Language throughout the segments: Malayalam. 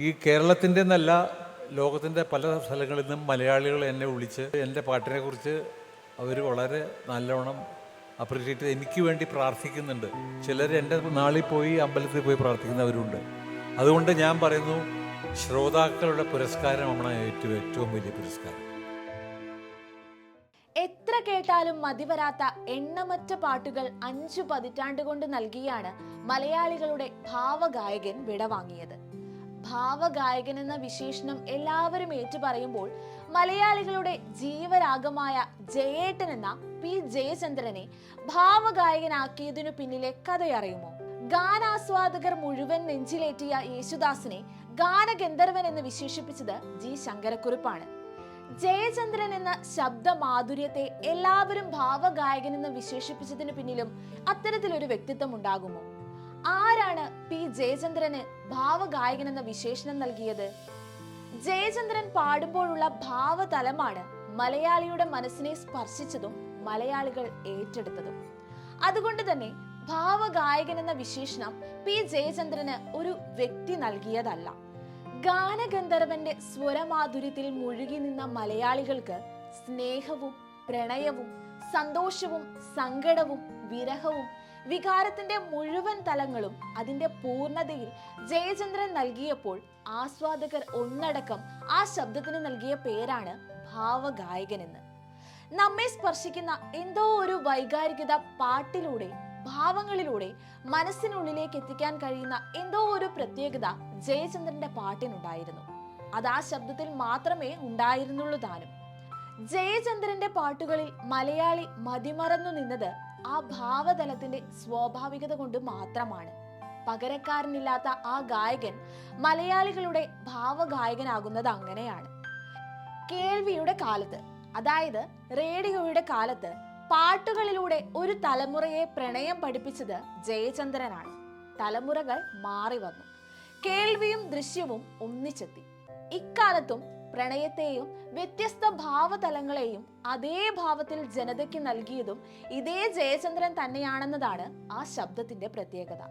ഈ കേരളത്തിന്റെ എന്നല്ല ലോകത്തിന്റെ പല സ്ഥലങ്ങളിൽ നിന്നും മലയാളികൾ എന്നെ വിളിച്ച് എന്റെ പാട്ടിനെ കുറിച്ച് അവർ വളരെ നല്ലോണം അപ്രീഷിയേറ്റ് ചെയ്ത് എനിക്ക് വേണ്ടി പ്രാർത്ഥിക്കുന്നുണ്ട്. ചിലർ എന്റെ നാളിൽ പോയി അമ്പലത്തിൽ പോയി പ്രാർത്ഥിക്കുന്നവരുണ്ട്. അതുകൊണ്ട് ഞാൻ പറയുന്നു ശ്രോതാക്കളുടെ പുരസ്കാരമാണ് ഏറ്റവും ഏറ്റവും വലിയ പുരസ്കാരം. എത്ര കേട്ടാലും മതിവരാത്ത എണ്ണമറ്റ പാട്ടുകൾ അഞ്ചു പതിറ്റാണ്ട് കൊണ്ട് നൽകിയാണ് മലയാളികളുടെ ഭാവഗായകൻ വിടവാങ്ങിയത്. ഭാവഗായകൻ എന്ന വിശേഷണം എല്ലാവരും ഏറ്റുപറയുമ്പോൾ മലയാളികളുടെ ജീവരാഗമായ ജയേട്ടൻ എന്ന പി ജയചന്ദ്രനെ ഭാവഗായകനാക്കിയതിനു പിന്നിലെ കഥയറിയുമോ? ഗാനാസ്വാദകർ മുഴുവൻ നെഞ്ചിലേറ്റിയ യേശുദാസിനെ ഗാനഗന്ധർവൻ എന്ന് വിശേഷിപ്പിച്ചത് ജി ശങ്കരക്കുറിപ്പാണ്. ജയചന്ദ്രൻ എന്ന ശബ്ദ മാധുര്യത്തെ എല്ലാവരും ഭാവഗായകൻ എന്ന് വിശേഷിപ്പിച്ചതിന് പിന്നിലും അത്തരത്തിലൊരു വ്യക്തിത്വം ഉണ്ടാകുമോ ആരാണ് പി ജയചന്ദ്രന് ഭാവഗായകൻ എന്ന വിശേഷണം നൽകിയത്? ജയചന്ദ്രൻ പാടുമ്പോഴുള്ള ഭാവതലമാണ് മലയാളിയുടെ മനസ്സിനെ സ്പർശിച്ചതും മലയാളികൾ ഏറ്റെടുത്തതും. അതുകൊണ്ട് തന്നെ ഭാവഗായകൻ എന്ന വിശേഷണം പി ജയചന്ദ്രന് ഒരു വ്യക്തി നൽകിയതല്ല. ഗാനഗന്ധർവന്റെ സ്വരമാധുര്യത്തിൽ മുഴുകി നിന്ന മലയാളികൾക്ക് സ്നേഹവും പ്രണയവും സന്തോഷവും സങ്കടവും വിരഹവും വികാരത്തിന്റെ മുഴുവൻ തലങ്ങളും അതിന്റെ പൂർണതയിൽ ജയചന്ദ്രൻ നൽകിയപ്പോൾ ആസ്വാദകർ ഒന്നടക്കം ആ ശബ്ദത്തിന് നൽകിയ പേരാണ് ഭാവഗായകൻ എന്ന് നമ്മെ സ്പർശിക്കുന്ന എന്തോ ഒരു വൈകാരികത പാട്ടിലൂടെ ഭാവങ്ങളിലൂടെ മനസ്സിനുള്ളിലേക്ക് എത്തിക്കാൻ കഴിയുന്ന എന്തോ ഒരു പ്രത്യേകത ജയചന്ദ്രന്റെ പാട്ടിനുണ്ടായിരുന്നു. അത് ആ ശബ്ദത്തിൽ മാത്രമേ ഉണ്ടായിരുന്നുള്ളൂ താനും. ജയചന്ദ്രന്റെ പാട്ടുകളിൽ മലയാളി മതിമറന്നു നിന്നത് ആ ഭാവതലത്തിന്റെ സ്വാഭാവികത കൊണ്ട് മാത്രമാണ്. പകരക്കാരനില്ലാത്ത ആ ഗായകൻ മലയാളികളുടെ ഭാവഗായകനാകുന്നത് അങ്ങനെയാണ്. കേൾവിയുടെ കാലത്ത് അതായത് റേഡിയോയുടെ കാലത്ത് പാട്ടുകളിലൂടെ ഒരു തലമുറയെ പ്രണയം പഠിപ്പിച്ചത് ജയചന്ദ്രനാണ്. തലമുറകൾ മാറി വന്നു. കേൾവിയും ദൃശ്യവും ഒന്നിച്ചെത്തി. ഇക്കാലത്തും പ്രണയത്തെയും വ്യത്യസ്ത ഭാവതലങ്ങളെയും അതേ ഭാവത്തിൽ ജനതയ്ക്ക് നൽകിയതും ഇതേ ജയചന്ദ്രൻ തന്നെയാണെന്നതാണ് ആ ശബ്ദത്തിന്റെ പ്രത്യേകത.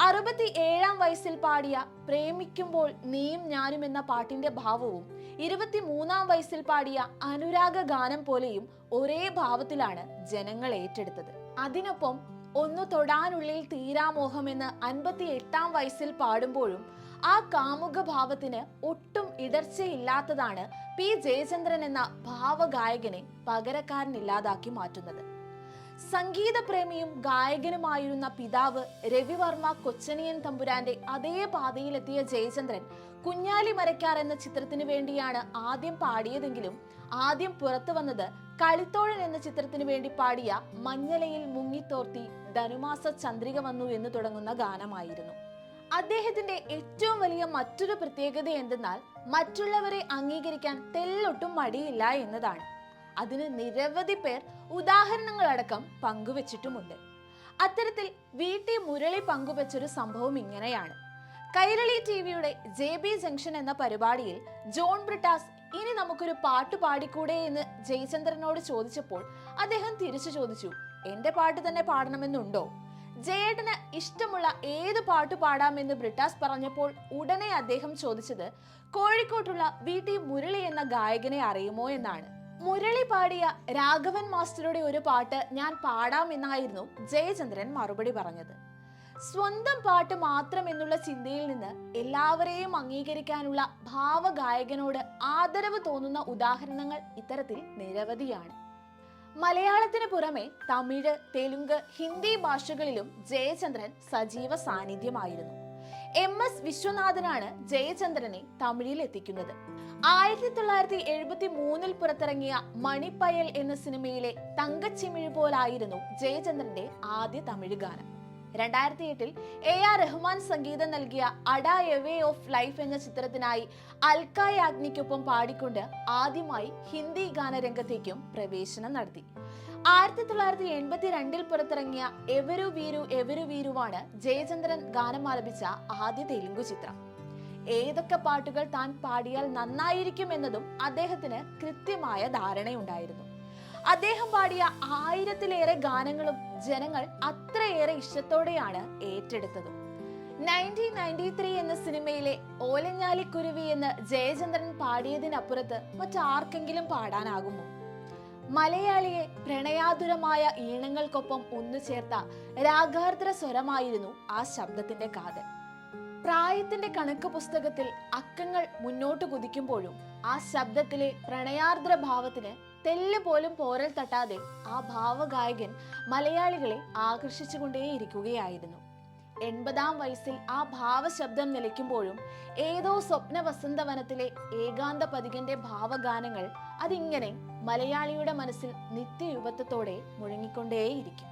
അറുപത്തി ഏഴാം വയസ്സിൽ പാടിയ പ്രേമിക്കുമ്പോൾ നീയും ഞാനും എന്ന പാട്ടിന്റെ ഭാവവും ഇരുപത്തിമൂന്നാം വയസ്സിൽ പാടിയ അനുരാഗ ഗാനം പോലെയും ഒരേ ഭാവത്തിലാണ് ജനങ്ങൾ ഏറ്റെടുത്തത്. അതിനൊപ്പം ഒന്നു തൊടാനുള്ളിൽ തീരാമോഹം എന്ന് അൻപത്തി എട്ടാം വയസ്സിൽ പാടുമ്പോഴും ആ കാമുക ഭാവത്തിന് ഒട്ടും ഇടർച്ചയില്ലാത്തതാണ് പി ജയചന്ദ്രൻ എന്ന ഭാവഗായകനെ പകരക്കാരനില്ലാതാക്കി മാറ്റുന്നത്. സംഗീതപ്രേമിയും ഗായകനുമായിരുന്ന പിതാവ് രവിവർമ്മ കൊച്ചനിയൻ തമ്പുരാന്റെ അതേ പാതയിലെത്തിയ ജയചന്ദ്രൻ കുഞ്ഞാലി മരക്കാർ എന്ന ചിത്രത്തിന് വേണ്ടിയാണ് ആദ്യം പാടിയതെങ്കിലും ആദ്യം പുറത്തു വന്നത് കളിത്തോഴൻ എന്ന ചിത്രത്തിന് വേണ്ടി പാടിയ മഞ്ഞലയിൽ മുങ്ങിത്തോർത്തി ധനുമാസ ചന്ദ്രിക വന്നു എന്ന് തുടങ്ങുന്ന ഗാനമായിരുന്നു. അദ്ദേഹത്തിന്റെ ഏറ്റവും വലിയ മറ്റൊരു പ്രത്യേകത എന്തെന്നാൽ മറ്റുള്ളവരെ അംഗീകരിക്കാൻ തെല്ലൊട്ടും മടിയില്ല എന്നതാണ്. അതിന് നിരവധി പേർ ഉദാഹരണങ്ങളടക്കം പങ്കുവച്ചിട്ടുമുണ്ട്. അത്തരത്തിൽ വീട്ടി മുരളി പങ്കുവച്ചൊരു സംഭവം ഇങ്ങനെയാണ്. കൈരളി ടി വിയുടെ ജെ ബി ജംഗ്ഷൻ എന്ന പരിപാടിയിൽ ജോൺ ബ്രിട്ടാസ് ഇനി നമുക്കൊരു പാട്ട് പാടിക്കൂടെ എന്ന് ജയചന്ദ്രനോട് ചോദിച്ചപ്പോൾ അദ്ദേഹം തിരിച്ചു ചോദിച്ചു എന്റെ പാട്ട് തന്നെ പാടണമെന്നുണ്ടോ? ജയേട്ടന് ഇഷ്ടമുള്ള ഏത് പാട്ട് പാടാമെന്ന് ബ്രിട്ടാസ് പറഞ്ഞപ്പോൾ ഉടനെ അദ്ദേഹം ചോദിച്ചത് കോഴിക്കോട്ടുള്ള വി. ടി. മുരളി എന്ന ഗായകനെ അറിയുമോ എന്നാണ്. മുരളി പാടിയ രാഘവൻ മാസ്റ്ററുടെ ഒരു പാട്ട് ഞാൻ പാടാമെന്നായിരുന്നു ജയചന്ദ്രൻ മറുപടി പറഞ്ഞത്. സ്വന്തം പാട്ട് മാത്രം എന്നുള്ള ചിന്തയിൽ നിന്ന് എല്ലാവരെയും അംഗീകരിക്കാനുള്ള ഭാവഗായകനോട് ആദരവ് തോന്നുന്ന ഉദാഹരണങ്ങൾ ഇത്തരത്തിൽ നിരവധിയാണ്. മലയാളത്തിന് പുറമെ തമിഴ് തെലുങ്ക് ഹിന്ദി ഭാഷകളിലും ജയചന്ദ്രൻ സജീവ സാന്നിധ്യമായിരുന്നു. എം എസ് വിശ്വനാഥനാണ് ജയചന്ദ്രനെ തമിഴിൽ എത്തിക്കുന്നത്. ആയിരത്തി തൊള്ളായിരത്തി എഴുപത്തി മൂന്നിൽ പുറത്തിറങ്ങിയ മണിപ്പയൽ എന്ന സിനിമയിലെ തങ്കച്ചിമിഴ് പോലായിരുന്നു ജയചന്ദ്രന്റെ ആദ്യ തമിഴ് ഗാനം. രണ്ടായിരത്തി എട്ടിൽ എ ആർ റഹ്മാൻ സംഗീതം നൽകിയ അഡ വേ ഓഫ് ലൈഫ് എന്ന ചിത്രത്തിനായി അൽക്ക യാഗ്നിക്കൊപ്പം പാടിക്കൊണ്ട് ആദ്യമായി ഹിന്ദി ഗാനരംഗത്തേക്കും പ്രവേശനം നടത്തി. ആയിരത്തി തൊള്ളായിരത്തി എൺപത്തി രണ്ടിൽ പുറത്തിറങ്ങിയ എവരു വീരു എവരു വീരുവാണ് ജയചന്ദ്രൻ ഗാനം ആലപിച്ച ആദ്യ തെലുങ്കു ചിത്രം. ഏതൊക്കെ പാട്ടുകൾ താൻ പാടിയാൽ നന്നായിരിക്കും എന്നതും അദ്ദേഹത്തിന് കൃത്യമായ ധാരണയുണ്ടായിരുന്നു. അദ്ദേഹം പാടിയ ആയിരത്തിലേറെ ഗാനങ്ങളും ജനങ്ങൾ അത്രയേറെ ഇഷ്ടത്തോടെയാണ് ഏറ്റെടുത്തത്. നയന്റീൻ നയന്റി ത്രീ എന്ന സിനിമയിലെ ഓലഞ്ഞാലിക്കുരുവി എന്ന് ജയചന്ദ്രൻ പാടിയതിനപ്പുറത്ത് മറ്റാർക്കെങ്കിലും പാടാനാകുമോ? മലയാളിയെ പ്രണയാതുരമായ ഈണങ്ങൾക്കൊപ്പം ഒന്നു ചേർത്ത രാഗാർദ്ര സ്വരമായിരുന്നു ആ ശബ്ദത്തിന്റെ കാതൽ. പ്രായത്തിന്റെ കണക്ക് പുസ്തകത്തിൽ അക്കങ്ങൾ മുന്നോട്ട് കുതിക്കുമ്പോഴും ആ ശബ്ദത്തിലെ പ്രണയാർദ്ര ഭാവത്തിന് തെല്ല് പോലും പോരൽ തട്ടാതെ ആ ഭാവഗായകൻ മലയാളികളെ ആകർഷിച്ചുകൊണ്ടേയിരിക്കുകയായിരുന്നു എൺപതാം വയസ്സിൽ ആ ഭാവശബ്ദം നിലയ്ക്കുമ്പോഴും ഏതോ സ്വപ്ന വസന്തവനത്തിലെ ഏകാന്ത പതികന്റെ ഭാവഗാനങ്ങൾ അതിങ്ങനെ മലയാളിയുടെ മനസ്സിൽ നിത്യയുഗത്വത്തോടെ മുഴങ്ങിക്കൊണ്ടേയിരിക്കും.